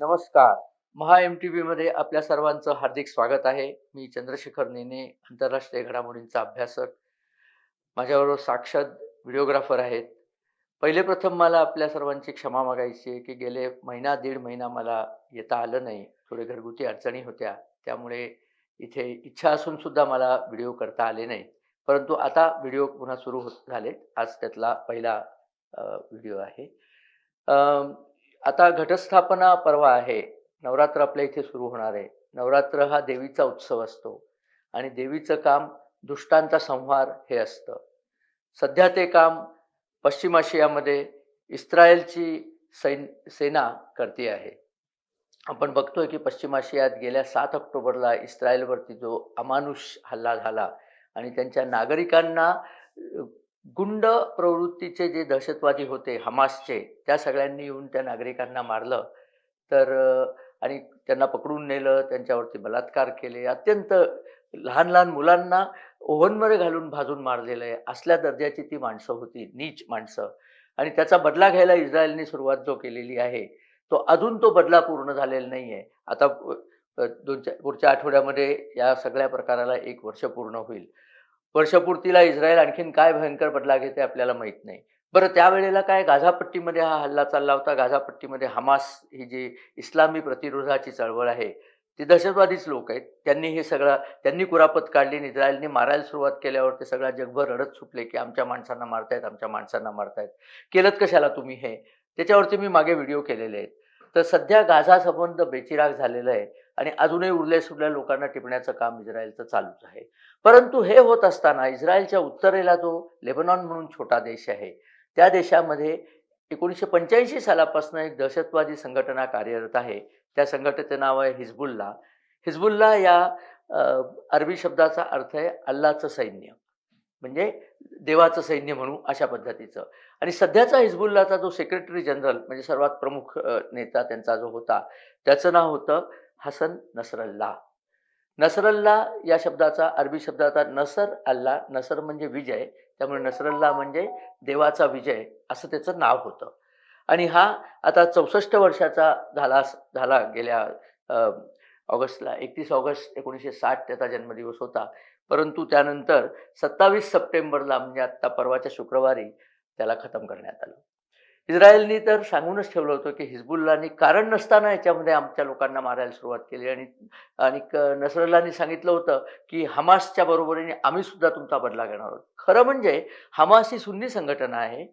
नमस्कार. महा M T व्हीमध्ये आपल्या सर्वांचं हार्दिक स्वागत आहे. मी चंद्रशेखर नेने आंतरराष्ट्रीय घडामोडींचा अभ्यासक. माझ्याबरोबर साक्षात व्हिडिओग्राफर आहेत. पहिले प्रथम मला आपल्या सर्वांची क्षमा मागायची आहे की गेले महिना दीड महिना मला येता आलं नाही. थोडे घरगुती अडचणी होत्या. त्यामुळे इथे इच्छा असून सुद्धा मला व्हिडिओ करता आले नाही. परंतु आता व्हिडिओ पुन्हा सुरू होत झालेत. आज त्यातला पहिला व्हिडिओ आहे. आता घटस्थापना परवा आहे. नवरात्र आपल्या इथे सुरू होणार आहे. नवरात्र हा देवीचा उत्सव असतो. आणि देवीचं काम दुष्टांचा संहार हे असतं. सध्या ते काम पश्चिम आशियामध्ये इस्रायलची सैन सेना करते आहे. आपण बघतोय की पश्चिम आशियात गेल्या सात ऑक्टोबरला इस्रायलवरती जो अमानुष हल्ला झाला आणि त्यांच्या नागरिकांना गुंड प्रवृत्तीचे जे दहशतवादी होते हमासचे त्या सगळ्यांनी येऊन त्या नागरिकांना मारलं. तर आणि त्यांना पकडून नेलं त्यांच्यावरती बलात्कार केले. अत्यंत लहान लहान मुलांना ओव्हनमध्ये घालून भाजून मारलेलं आहे. असल्या दर्जाची ती माणसं होती नीच माणसं. आणि त्याचा बदला घ्यायला इस्रायलने सुरुवात जो केलेली आहे तो अजून तो बदला पूर्ण झालेला नाही आहे आता दोन चार पुढच्या आठवड्यामध्ये या सगळ्या प्रकाराला एक वर्ष पूर्ण होईल. वर्षपूर्तीला इस्रायल आणखीन काय भयंकर बदला घेते आपल्याला माहीत नाही. बरं त्यावेळेला काय गाझापट्टीमध्ये हा हल्ला चालला होता? गाझापट्टीमध्ये हमास ही जी इस्लामी प्रतिरोधाची चळवळ आहे ती दहशतवादीच लोक आहेत. त्यांनी हे सगळं त्यांनी कुरापत काढली आणि इस्रायलने मारायला सुरुवात केल्यावर ते सगळा जगभर रडत सुटले की आमच्या माणसांना मारतायत आमच्या माणसांना मारतायत. केलं कशाला तुम्ही हे? त्याच्यावरती मी मागे व्हिडिओ केलेले आहेत. तर सध्या गाझा संबंध बेचिराग झालेलं आहे आणि अजूनही उरल्या सुरल्या लोकांना टिपण्याचं काम इस्रायलचं चालूच आहे. परंतु हे होत असताना इस्रायलच्या उत्तरेला जो लेबनॉन म्हणून छोटा देश आहे त्या देशामध्ये एकोणीसशे पंच्याऐंशी सालापासून एक दहशतवादी संघटना कार्यरत आहे. त्या संघटनेचं नाव आहे हिजबुल्ला. हिजबुल्ला या अरबी शब्दाचा अर्थ आहे अल्लाचं सैन्य. म्हणजे देवाचं सैन्य म्हणू अशा पद्धतीचं. आणि सध्याचा हिजबुल्लाचा जो सेक्रेटरी जनरल म्हणजे सर्वात प्रमुख नेता त्यांचा जो होता त्याचं नाव होतं हसन नसरल्ला. नसरल्ला या शब्दाचा अरबी शब्दाचा नसर अल्ला नसर म्हणजे विजय त्यामुळे नसरल्ला म्हणजे देवाचा विजय असं त्याचं नाव होतं. आणि हा आता चौसष्ट वर्षाचा झाला झाला गेल्या ऑगस्टला एकतीस ऑगस्ट एकोणीसशे साठ त्याचा जन्मदिवस होता. परंतु त्यानंतर सत्तावीस सप्टेंबरला म्हणजे आत्ता परवाच्या शुक्रवारी त्याला खतम करण्यात आलं. इस्रायलनी तर सांगूनच ठेवलं होतं की हिजबुल्लानी कारण नसताना याच्यामध्ये आमच्या लोकांना मारायला सुरुवात केली. आणि आणि नसरल्लानी सांगितलं होतं की हमासच्या बरोबरीने आम्ही सुद्धा तुमचा बदला घेणार आहोत. खरं म्हणजे हमास ही सुन्नी संघटना आहे.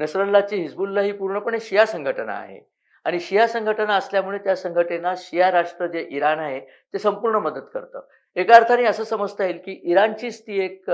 नसरल्लाची हिजबुल्ला ही पूर्णपणे शिया संघटना आहे. आणि शिया संघटना असल्यामुळे त्या संघटनेला शिया राष्ट्र जे इराण आहे ते संपूर्ण मदत करतं. एका अर्थाने असं समजता येईल की इराणचीच ती एक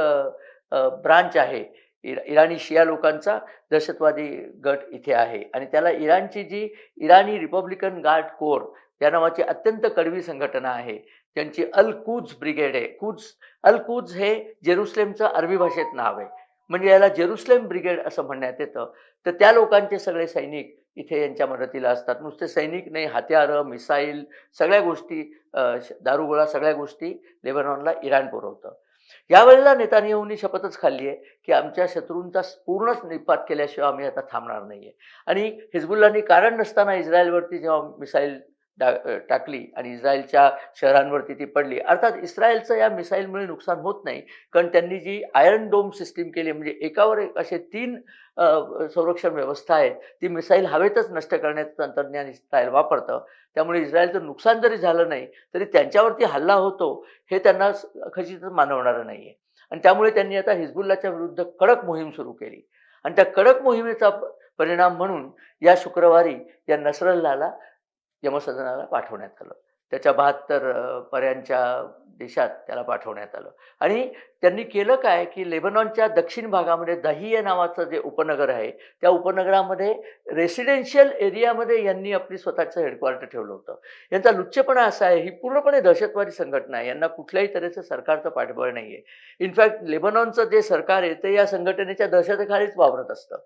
ब्रांच आहे. इरा इराणी शिया लोकांचा दहशतवादी गट इथे आहे. आणि त्याला इराणची जी इराणी रिपब्लिकन गार्ड कोर या नावाची अत्यंत कडवी संघटना आहे. त्यांची अल कुज ब्रिगेड आहे. कुज अल कुज हे जेरुसलेमचं अरबी भाषेत नाव आहे. म्हणजे याला जेरुसलेम ब्रिगेड असं म्हणण्यात येतं. तर त्या लोकांचे सगळे सैनिक इथे यांच्या मदतीला असतात. नुसते सैनिक नाही हत्यारं मिसाईल सगळ्या गोष्टी दारुगोळा सगळ्या गोष्टी लेबनॉनला इराण पुरवतं. यावेळेला नेतानियाहूंनी शपथच खाल्ली आहे की आमच्या शत्रूंचा पूर्णच निपात केल्याशिवाय आम्ही आता थांबणार नाही आहे आणि हिजबुल्लानी कारण नसताना इस्रायलवरती जेव्हा मिसाईल टाकली आणि इस्रायलच्या शहरांवरती ती पडली. अर्थात इस्रायलचं या मिसाईलमुळे नुकसान होत नाही कारण त्यांनी जी आयर्न डोम सिस्टीम केली म्हणजे एकावर एक असे तीन संरक्षण व्यवस्था आहेत ती मिसाईल हवेतच नष्ट करण्याचं तंत्रज्ञान इस्रायल वापरतं. त्यामुळे इस्रायलचं नुकसान जरी झालं नाही तरी त्यांच्यावरती हल्ला होतो हे त्यांना खचितच मानवणारं नाही आहे आणि त्यामुळे त्यांनी आता हिजबुल्लाच्या विरुद्ध कडक मोहीम सुरू केली. आणि त्या कडक मोहिमेचा परिणाम म्हणून या शुक्रवारी या नसरल्लाला यमसदनाला पाठवण्यात आलं. त्याच्या बहात्तर पर्यांच्या देशात त्याला पाठवण्यात आलं. आणि त्यांनी केलं काय की लेबनॉनच्या दक्षिण भागामध्ये दहिये नावाचं जे उपनगर आहे त्या उपनगरामध्ये रेसिडेन्शियल एरियामध्ये यांनी आपली स्वतःचं हेडक्वार्टर ठेवलं होतं. यांचा लुच्चपणा असा आहे ही पूर्णपणे दहशतवादी संघटना आहे. यांना कुठल्याही तऱ्हेचं सरकारचं पाठबळ नाही आहे इनफॅक्ट लेबनॉनचं जे सरकार आहे ते या संघटनेच्या दहशतेखालीच वावरत असतं.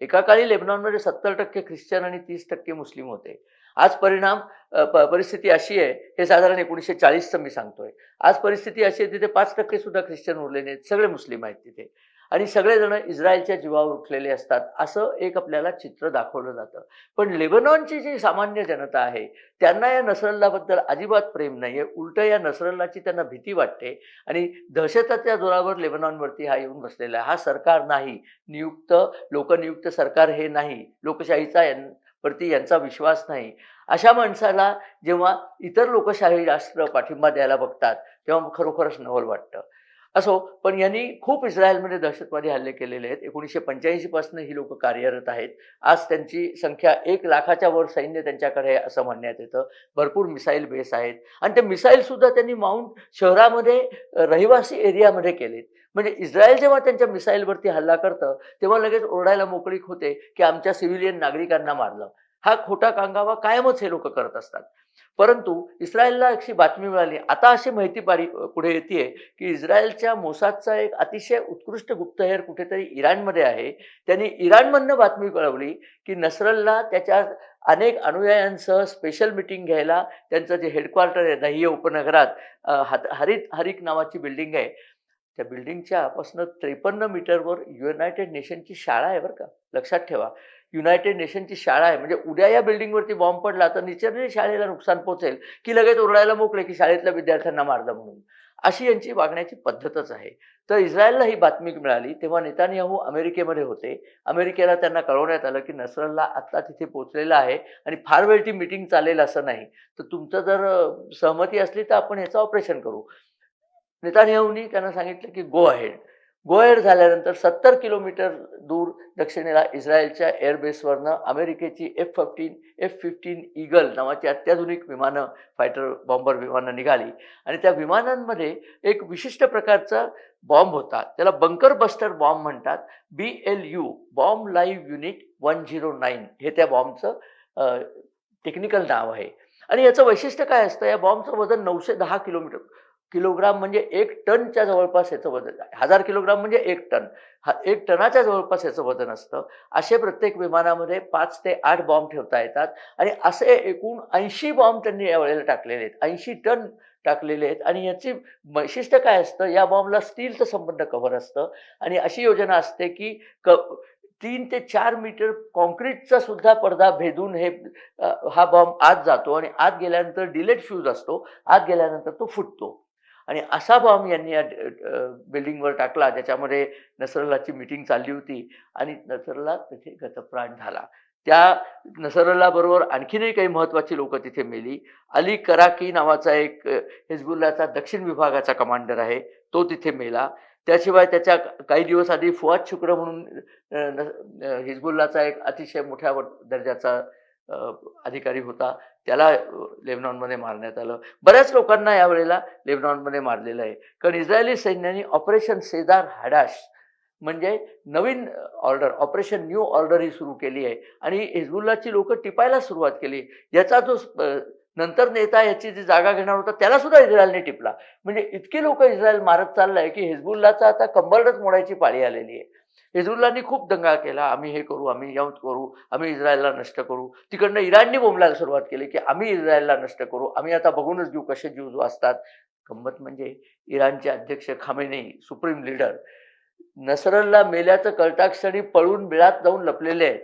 एका काळी लेबनॉनमध्ये सत्तर टक्के ख्रिश्चन आणि तीस टक्के मुस्लिम होते. आज परिणाम प- परिस्थिती अशी आहे हे साधारण एकोणीसशे चाळीसचं मी सांगतोय. आज परिस्थिती अशी आहे तिथे पाच टक्के सुद्धा ख्रिश्चन उरले नाहीत सगळे मुस्लिम आहेत तिथे. आणि सगळेजण इस्रायलच्या जीवावर उठलेले असतात असं एक आपल्याला चित्र दाखवलं जातं. पण लेबनॉनची जी सामान्य जनता आहे त्यांना या नसरल्लाबद्दल अजिबात प्रेम नाही आहे उलट या नसरल्लाची त्यांना भीती वाटते. आणि दहशताच्या जोरावर लेबनॉनवरती हा येऊन बसलेला आहे. हा सरकार नाही नियुक्त लोकनियुक्त सरकार हे नाही लोकशाहीचा यां- वरती यांचा विश्वास नाही. अशा माणसाला जेव्हा इतर लोकशाही राष्ट्र पाठिंबा द्यायला बघतात तेव्हा खरोखरच नवल वाटतं. असो पण यांनी खूप इस्रायलमध्ये दहशतवादी हल्ले केलेले आहेत. एकोणीसशे पंच्याऐंशी पासून ही लोक कार्यरत आहेत. आज त्यांची संख्या एक लाखाच्या वर सैन्य त्यांच्याकडे आहे असं म्हणण्यात येतं. भरपूर मिसाईल बेस आहेत. आणि ते मिसाईल सुद्धा त्यांनी माउंट शहरामध्ये रहिवासी एरियामध्ये केलेत. म्हणजे इस्रायल जेव्हा त्यांच्या मिसाईलवरती हल्ला करतं तेव्हा लगेच ओरडायला मोकळीक होते की आमच्या सिव्हिलियन नागरिकांना मारलं. हा खोटा कांगावा कायमच हे लोक करत असतात. परंतु इस्रायलला अशी बातमी मिळाली. आता अशी माहिती पारी पुढे येते की इस्रायलच्या मोसादचा एक अतिशय उत्कृष्ट गुप्तहेर कुठेतरी इराणमध्ये आहे. त्यांनी इराणमधनं बातमी कळवली की नसरलला त्याच्या अनेक अनुयायांसह स्पेशल मिटिंग घ्यायला त्यांचं जे हेडक्वार्टर आहे दहिये उपनगरात अ, हरित हरिक नावाची बिल्डिंग आहे. त्या बिल्डिंगच्या पासून त्रेपन्न मीटरवर युनायटेड नेशनची शाळा आहे बरं का. लक्षात ठेवा. युनायटेड नेशनची शाळा आहे. म्हणजे उद्या या बिल्डिंगवरती बॉम्ब पडला तर निचरने शाळेला नुकसान पोहोचेल की लगेच ओरडायला मोकळे की शाळेतल्या विद्यार्थ्यांना मारलं म्हणून? अशी यांची वागण्याची पद्धतच आहे. तर इस्रायलला ही बातमी मिळाली तेव्हा नेतानियाहू अमेरिकेमध्ये होते. अमेरिकेला त्यांना कळवण्यात आलं की नसरल्ला आत्ता तिथे पोहोचलेला आहे आणि फार वेळ ती मिटिंग चालेल असं नाही. तर तुमचं जर सहमती असली तर आपण ह्याचं ऑपरेशन करू. नेतान्याहूनी त्यांना सांगितलं की गो अहेड गो झाल्यानंतर सत्तर किलोमीटर दूर दक्षिणेला इस्रायलच्या एअरबेसवरनं अमेरिकेची F fifteen F fifteen Eagle नावाची अत्याधुनिक विमानं फायटर बॉम्बर विमानं निघाली. आणि त्या विमानांमध्ये एक विशिष्ट प्रकारचा बॉम्ब होता. त्याला बंकर बस्टर बॉम्ब म्हणतात. B L U bomb live unit one zero nine हे त्या बॉम्बचं टेक्निकल नाव आहे. आणि याचं वैशिष्ट्य काय असतं? या बॉम्बचं वजन नऊशे दहा किलोमीटर किलोग्राम म्हणजे एक टनच्या जवळपास याचं वजन हजार किलोग्राम म्हणजे एक टन. हा एक टनाच्या जवळपास याचं वजन असतं. असे प्रत्येक विमानामध्ये पाच ते आठ बॉम्ब ठेवता येतात. आणि असे एकूण ऐंशी बॉम्ब त्यांनी यावेळेला टाकलेले आहेत. ऐंशी टन टाकलेले आहेत. आणि याची वैशिष्ट्य काय असतं? या बॉम्बला स्टीलचं संबंध कव्हर असतं. आणि अशी योजना असते की क तीन ते चार मीटर कॉन्क्रीटचा सुद्धा पडदा भेदून हे हा बॉम्ब आत जातो आणि आत गेल्यानंतर डिलेट फ्यूज असतो. आत गेल्यानंतर तो फुटतो. आणि असा बॉम्ब यांनी या बिल्डिंगवर टाकला ज्याच्यामध्ये नसरल्लाची मिटिंग चालली होती आणि नसरल्ला तिथे गतप्राण झाला. त्या नसरल्ला बरोबर आणखीनही काही महत्त्वाची लोक तिथे मेली. अली कराकी नावाचा एक हिजबुल्लाचा दक्षिण विभागाचा कमांडर आहे तो तिथे मेला. त्याशिवाय त्याच्या काही दिवस आधी फुआद शुक्र म्हणून न- हिजबुल्लाचा एक अतिशय मोठ्या दर्जाचा अधिकारी होता. त्याला लेबनॉनमध्ये मारण्यात आलं. बऱ्याच लोकांना यावेळेला लेबनॉनमध्ये मारलेलं आहे. कारण इस्रायली सैन्याने ऑपरेशन सेदार हाडाश म्हणजे नवीन ऑर्डर ऑपरेशन न्यू ऑर्डर ही सुरू केली आहे. आणि हिजबुल्लाची लोक टिपायला सुरुवात केली. याचा जो नंतर नेता याची जी जागा घेणार होता त्याला सुद्धा इस्रायलने टिपला. म्हणजे इतकी लोक इस्रायल मारत चाललंय की हिजबुल्लाचा आता कंबरडच मोडायची पाळी आलेली आहे. हिजबुल्लानी खूप दंगा केला आम्ही हे करू आम्ही यौत करू आम्ही इस्रायलला नष्ट करू. तिकडनं इराणनी बोंबलायला सुरुवात केली की आम्ही इस्रायलला नष्ट करू. आम्ही आता बघूनच घेऊ कसे जीव वाचतात. गंमत म्हणजे इराणचे अध्यक्ष खामेनी सुप्रीम लीडर नसरल्ला मेल्याचं कळताक्षणी पळून बिळात जाऊन लपलेले आहेत.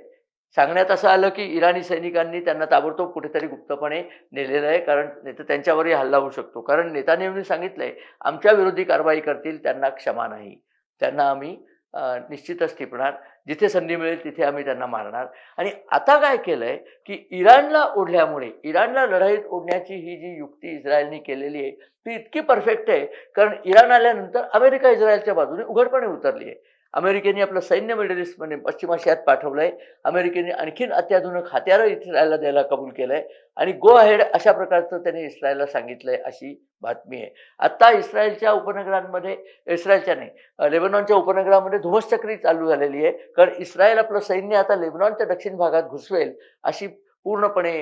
सांगण्यात असं आलं की इराणी सैनिकांनी त्यांना ताबडतोब कुठेतरी गुप्तपणे नेलेलं आहे कारण नेता त्यांच्यावरही हल्ला होऊ शकतो. कारण नेतानियांनी सांगितलंय आमच्या विरोधी कारवाई करतील त्यांना क्षमा नाही. त्यांना आम्ही निश्चितच टिपणार. जिथे संधी मिळेल तिथे आम्ही त्यांना मारणार. आणि आता काय केलंय की इराणला ओढल्यामुळे इराणला लढाईत ओढण्याची ही जी युक्ती इस्रायलने केलेली आहे ती इतकी परफेक्ट आहे कारण इराण आल्यानंतर अमेरिका इस्रायलच्या बाजूने उघडपणे उतरली आहे. अमेरिकेने आपलं सैन्य मिडल ईस्टमध्ये पश्चिम आशियात आहे अमेरिकेने आणखीन अत्याधुनिक हत्यारं इस्रायलला द्यायला कबूल केलं आहे आणि गो अहेड अशा प्रकारचं त्यांनी इस्रायलला सांगितलं आहे अशी बातमी आहे. आता इस्रायलच्या उपनगरांमध्ये इस्रायलच्या नाही लेबनॉनच्या उपनगरामध्ये धुमसचक्री चालू झालेली आहे. कारण इस्रायल आपलं सैन्य आता लेबनॉनच्या दक्षिण भागात घुसवेल अशी पूर्णपणे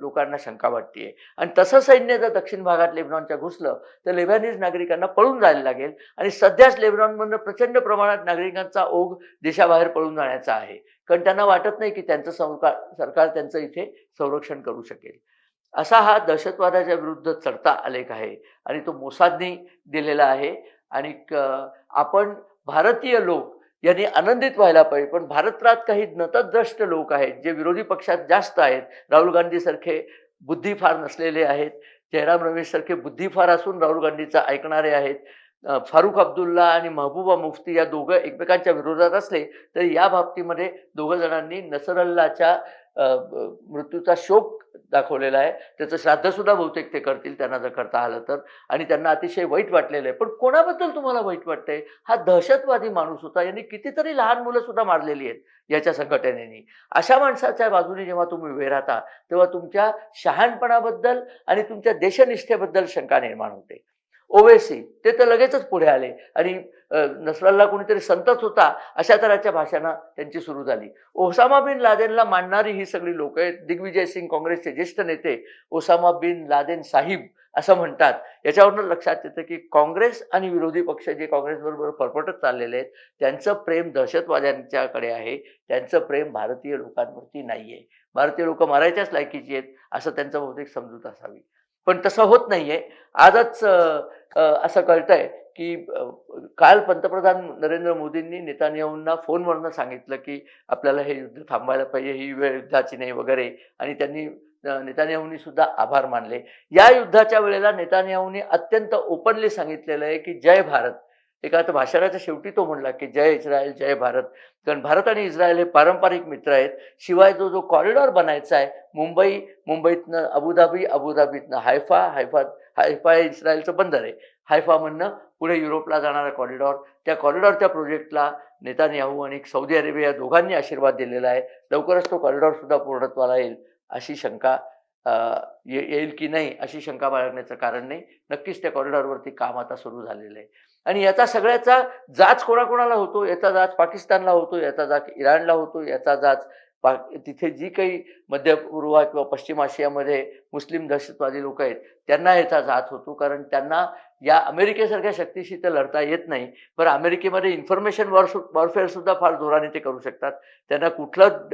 लोकांना शंका वाटते आणि तसं सैन्य जर दक्षिण भागात लेबनॉनच्या घुसलं तर लेबॅनीज नागरिकांना पळून जायला लागेल आणि सध्याच लेबनॉनमधनं प्रचंड प्रमाणात नागरिकांचा ओघ देशाबाहेर पळून जाण्याचा आहे. कारण त्यांना वाटत नाही की त्यांचं सरकार सरकार त्यांचं इथे संरक्षण करू शकेल. असा हा दहशतवादाच्या विरुद्ध चढता आलेख आहे आणि तो मोसादनी दिलेला आहे. आणि आपण भारतीय लोक यांनी आनंदित व्हायला पाहिजे. पण भारतात काही नतद्रष्ट लोक आहेत जे विरोधी पक्षात जास्त आहेत. राहुल गांधी सारखे बुद्धी फार नसलेले आहेत. जयराम रमेश सारखे बुद्धी फार असून राहुल गांधीचं ऐकणारे आहेत. फारुख अब्दुल्ला आणि महबूबा मुफ्ती या दोघं एकमेकांच्या विरोधात असले तरी या बाबतीमध्ये दोघं जणांनी नसरल्लाच्या मृत्यूचा शोक दाखवलेला आहे. त्याचं श्राद्ध सुद्धा बहुतेक ते करतील त्यांना जर करता आलं तर. आणि त्यांना अतिशय वाईट वाटलेलं आहे. पण कोणाबद्दल तुम्हाला वाईट वाटतंय? हा दहशतवादी माणूस होता. यांनी कितीतरी लहान मुलं सुद्धा मारलेली आहेत याच्या संघटनेने. अशा माणसाच्या बाजूने जेव्हा तुम्ही उभे राहता तेव्हा तुमच्या शहाणपणाबद्दल आणि तुमच्या देशनिष्ठेबद्दल शंका निर्माण होते. ओवेसी ते तर लगेचच पुढे आले. आणि नसराला कुणीतरी कोणीतरी संतच होता अशा तऱ्हेच्या भाषणं त्यांची सुरू झाली. ओसामा बिन लादेनला मानणारी ही सगळी लोक आहेत दिग्विजय सिंग काँग्रेसचे ज्येष्ठ नेते ओसामा बिन लादेन साहिब असं म्हणतात. याच्यावरनं लक्षात येतं की काँग्रेस आणि विरोधी पक्ष जे काँग्रेसबरोबर परपटत चाललेले आहेत त्यांचं प्रेम दहशतवाद्यांच्याकडे आहे त्यांचं प्रेम भारतीय लोकांवरती नाही आहे भारतीय लोक मारायच्याच लायकीची आहेत असं त्यांचं बहुतेक समजूत असावी. पण तसं होत नाहीये. आजच असं कळतंय की काल पंतप्रधान नरेंद्र मोदींनी नेतान्याहूंना फोनवरनं सांगितलं की आपल्याला हे युद्ध थांबायला पाहिजे ही वेळ युद्धाची नाही वगैरे. आणि त्यांनी नेतान्याहूंनी सुद्धा आभार मानले. या युद्धाच्या वेळेला नेतान्याहूंनी अत्यंत ओपनली सांगितलेलं आहे की जय भारत. एका आता भाषणाच्या शेवटी तो म्हणला की जय इस्रायल जय भारत. कारण भारत आणि इस्रायल हे पारंपरिक मित्र आहेत. शिवाय जो जो कॉरिडॉर बनायचा आहे मुंबई मुंबईतनं अबुधाबी अबुधाबीतनं हायफा हायफा हायफा हे इस्रायलचं बंदर आहे. हायफामधनं पुढे युरोपला जाणारा कॉरिडॉर त्या कॉरिडॉरच्या प्रोजेक्टला नेतान्याहू आणि सौदी अरेबिया या दोघांनी आशीर्वाद दिलेला आहे. लवकरच तो कॉरिडॉर सुद्धा पूर्णत्वाला येईल अशी शंका ये- येईल की नाही अशी शंका बाळगण्याचं कारण नाही. नक्कीच त्या कॉरिडॉरवरती काम आता सुरू झालेलं आहे. आणि याचा सगळ्याचा जाच कोणाकोणाला होतो? याचा जाच पाकिस्तानला होतो याचा जाच इराणला होतो याचा जाच पा तिथे जी काही मध्य पूर्व किंवा पश्चिम आशियामध्ये मुस्लिम दहशतवादी लोक आहेत त्यांना याचा जात होतो. कारण त्यांना या अमेरिकेसारख्या शक्तीशी तर लढता येत नाही. पण अमेरिकेमध्ये इन्फॉर्मेशन वॉर वॉरफेअर सुद्धा फार जोराने ते करू शकतात. त्यांना कुठलं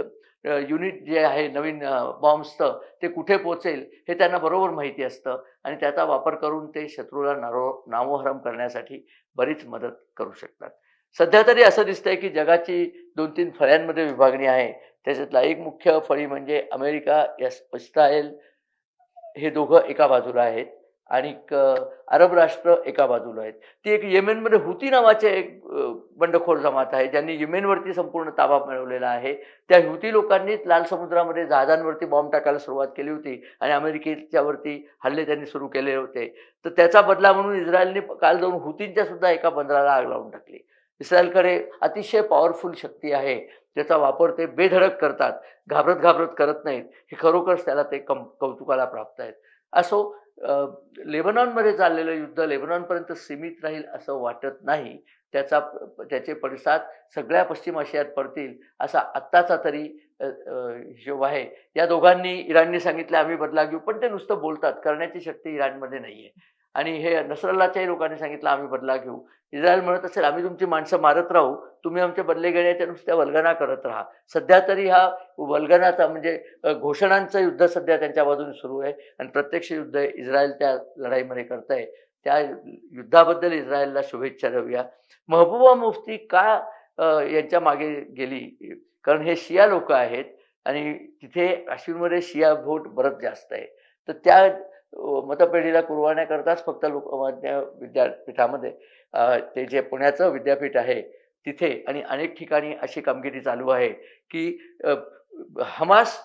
युनिट जे आहे नवीन बॉम्बचं ते कुठे पोचेल हे त्यांना बरोबर माहिती असतं. आणि त्याचा वापर करून ते शत्रूला नारो नामोहरम करण्यासाठी बरीच मदत करू शकतात. सध्या तरी असं दिसतंय की जगाची दोन तीन फळ्यांमध्ये विभागणी आहे. त्याच्यातला एक मुख्य फळी म्हणजे अमेरिका या इस्रायल हे दोघं एका बाजूला आहेत. आणि अरब राष्ट्र एका बाजूला आहेत. ती एक येमेनमध्ये हुती नावाचे एक बंडखोर जमात आहे ज्यांनी येमेनवरती संपूर्ण ताबा मिळवलेला आहे. त्या हुती लोकांनीच लाल समुद्रामध्ये जहाजांवरती बॉम्ब टाकायला सुरुवात केली होती आणि अमेरिकेच्यावरती हल्ले त्यांनी सुरू केले होते. तर त्याचा बदला म्हणून इस्रायलने काल जाऊन हुतींच्या सुद्धा एका बंदराला आग लावून टाकली. इस्रायलकडे अतिशय पॉवरफुल शक्ती आहे त्याचा वापर ते बेधडक करतात घाबरत घाबरत करत नाहीत. हे खरोखरच त्याला ते कम कौतुकाला प्राप्त आहेत. असो लेबनॉनमध्ये चाललेलं युद्ध लेबनॉनपर्यंत सीमित राहील असं वाटत नाही. त्याचा त्याचे पडसाद सगळ्या पश्चिम आशियात पडतील असा आत्ताचा तरी हिशोब आहे. या दोघांनी इराणने सांगितलं आम्ही बदला घेऊ. पण ते नुसतं बोलतात. करण्याची शक्ती इराणमध्ये नाही आहे आणि हे नसरल्लाच्याही लोकांनी सांगितलं आम्ही बदला घेऊ. इस्रायल म्हणत असेल आम्ही तुमची माणसं मारत राहू. तुम्ही आमचे बदले घेण्याच्या नुसत्या वल्गना करत राहा. सध्या तरी हा वल्गनाचा म्हणजे घोषणांचं युद्ध सध्या त्यांच्या बाजूने सुरू आहे आणि प्रत्यक्ष युद्ध इस्रायल त्या लढाईमध्ये करत आहे त्या युद्धाबद्दल इस्रायलला शुभेच्छा देऊया. महबूबा मुफ्ती का यांच्या मागे गेली? कारण हे शिया लोक आहेत आणि तिथे काश्मीरमध्ये शिया भोट बरंच जास्त आहे. तर त्या मतपेढीला कुरवाण्याकरताच फक्त लोकमान्य विद्यापीठामध्ये ते जे पुण्याचं विद्यापीठ आहे तिथे आणि अनेक ठिकाणी अशी कामगिरी चालू आहे की हमास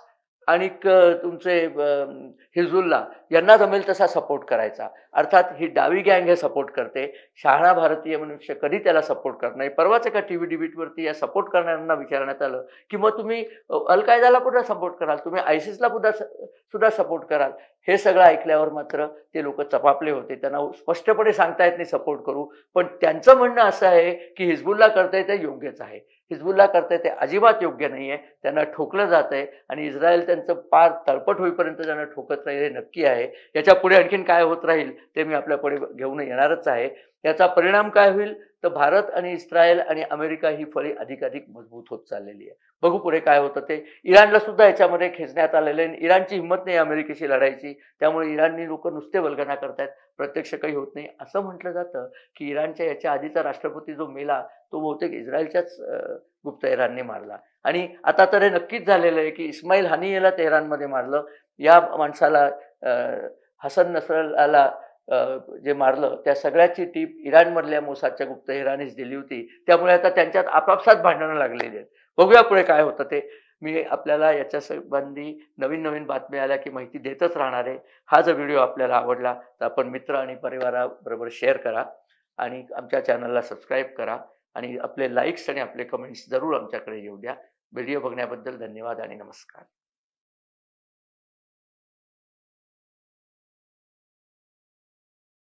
आणि तुमचे हिजुल्ला हिजबुल्ला यांना जमेल तसा सपोर्ट करायचा. अर्थात ही डावी गँग हे सपोर्ट करते. शहाणा भारतीय मनुष्य कधी त्याला सपोर्ट करत नाही. परवाच एका टी व्ही डिबेटवरती या सपोर्ट करणाऱ्यांना विचारण्यात आलं की मग तुम्ही अल कायदाला पुन्हा सपोर्ट कराल? तुम्ही आयसिसला पुन्हा सुद्धा सपोर्ट कराल? हे सगळं ऐकल्यावर मात्र ते लोक चपापले होते. त्यांना स्पष्टपणे सांगता येत नाही सपोर्ट करू. पण त्यांचं म्हणणं असं आहे की हिजबुल्ला करता येतं योग्यच आहे. हिजबुल्ला करताय ते अजिबात योग्य नाही आहे त्यांना ठोकलं जात आहे आणि इस्रायल त्यांचं पार तळपट होईपर्यंत त्यांना ठोकत राहील हे नक्की आहे. याच्यापुढे आणखीन काय होत राहील ते मी आपल्या पुढे घेऊन येणारच आहे. याचा परिणाम काय होईल? तर भारत आणि इस्रायल आणि अमेरिका ही फळी अधिकाधिक मजबूत होत चाललेली आहे. बघू पुढे काय होतं ते. इराणला सुद्धा याच्यामध्ये खेचण्यात आलेलं आहे इराणची हिंमत नाही अमेरिकेशी लढायची. त्यामुळे इराणनी लोक नुसते वल्गना करतायत. प्रत्यक्ष काही होत नाही. असं म्हटलं जातं की इराणच्या याच्या आधीचा राष्ट्रपती जो मेला तो बहुतेक इस्रायलच्याच गुप्त गुप्तहेरांनी मारला. आणि आता तर हे नक्कीच झालेलं आहे की इस्माईल हानियेला तेहरानमध्ये मारलं. या माणसाला हसन नसरला जे मारलं त्या सगळ्याची टीप इराणमधल्या मोसादच्या गुप्तहेरानेच दिली होती. त्यामुळे आता त्यांच्यात आपापसात भांडणं लागलेली आहेत. बघूया पुढे काय होतं ते. मी आपल्याला याच्या संबंधी नवीन नवीन बातम्या आल्या की माहिती देतच राहणार आहे. हा जर व्हिडिओ आपल्याला आवडला तर आपण मित्र आणि परिवाराबरोबर शेअर करा आणि आमच्या चॅनलला सबस्क्राईब करा आणि आपले लाईक्स आणि आपले कमेंट्स जरूर आमच्याकडे येऊ द्या. व्हिडिओ बघण्याबद्दल धन्यवाद आणि नमस्कार.